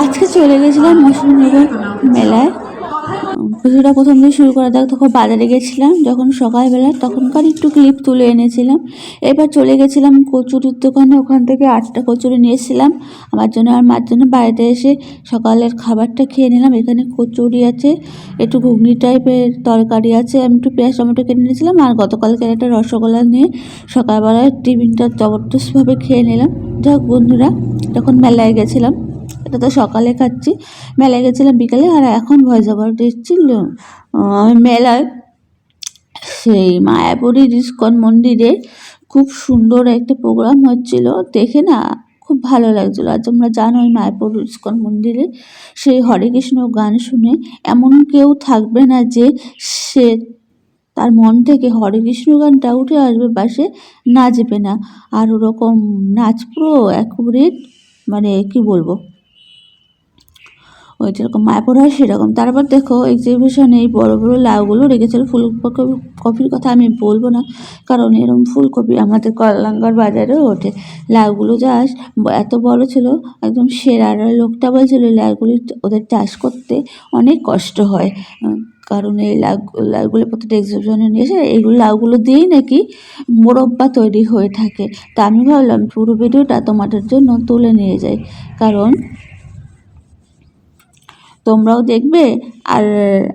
আজকে চলে গেছিলাম মুসলিমনগর মেলায়। পুজোটা প্রথম দিয়ে শুরু করা যাক, তখন বাজারে গেছিলাম, যখন সকালবেলা তখনকার একটু ক্লিপ তুলে এনেছিলাম। এবার চলে গেছিলাম কচুরির দোকানে, ওখান থেকে আটটা কচুরি নিয়েছিলাম আমার জন্য আর মার জন্য বাড়িতে এসে সকালের খাবারটা খেয়ে নিলাম। এখানে কচুরি আছে, একটু ঘুগনি টাইপের তরকারি আছে। আমি একটু পেঁয়াজ, টমেটো কেটে নিয়েছিলাম আর গতকালকে একটা রসগোল্লা নিয়ে সকালবেলায় টিফিনটা জবরদস্তভাবে খেয়ে নিলাম। যাক বন্ধুরা, তখন মেলায় গেছিলাম। এটা তো সকালে খাচ্ছি। মেলায় গেছিলাম বিকালে আর এখন ভয়েস ওভার আমি মেলায় সেই মায়াপুরীর ইস্কন মন্দিরে খুব সুন্দর একটা প্রোগ্রাম হচ্ছিল। দেখে না খুব ভালো লাগছিল। আর তোমরা জানো ওই মায়াপুর ইস্কন মন্দিরে সেই হরে কৃষ্ণ গান শুনে এমন কেউ থাকবে না যে সে তার মন থেকে হরে কৃষ্ণ গানটা উঠে আসবে সে নাচবে না। আর ওরকম নাচ পুরো অ্যাকুরেট মানে কি বলব? ওই যেরকম মায়াপুর হয় সেরকম। তারপর দেখো এক্সিবিশনে এই বড় বড় লাউগুলো রেখেছিল। কপির কথা আমি বলব না, কারণ এরকম ফুলকপি আমাদের কলাঙ্গার বাজারেও ওঠে। লাউগুলো চাষ এত বড় ছিল, একদম সেরা আর ওই লোকটা বলছিল লাউগুলি ওদের চাষ করতে অনেক কষ্ট হয়। কারণ এই লাউ, লাউগুলো প্রত্যেকটা এক্সিবিশনে নিয়ে এসে এইগুলো লাউগুলো দিয়েই নাকি মোরব্বা তৈরি হয়ে থাকে। তা আমি ভাবলাম পুরো ভিডিওটা তোমাদের জন্য তুলে নিয়ে যাই। কারণ তোমরাও দেখবে আর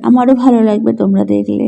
আমারও ভালো লাগবে তোমরা দেখলে।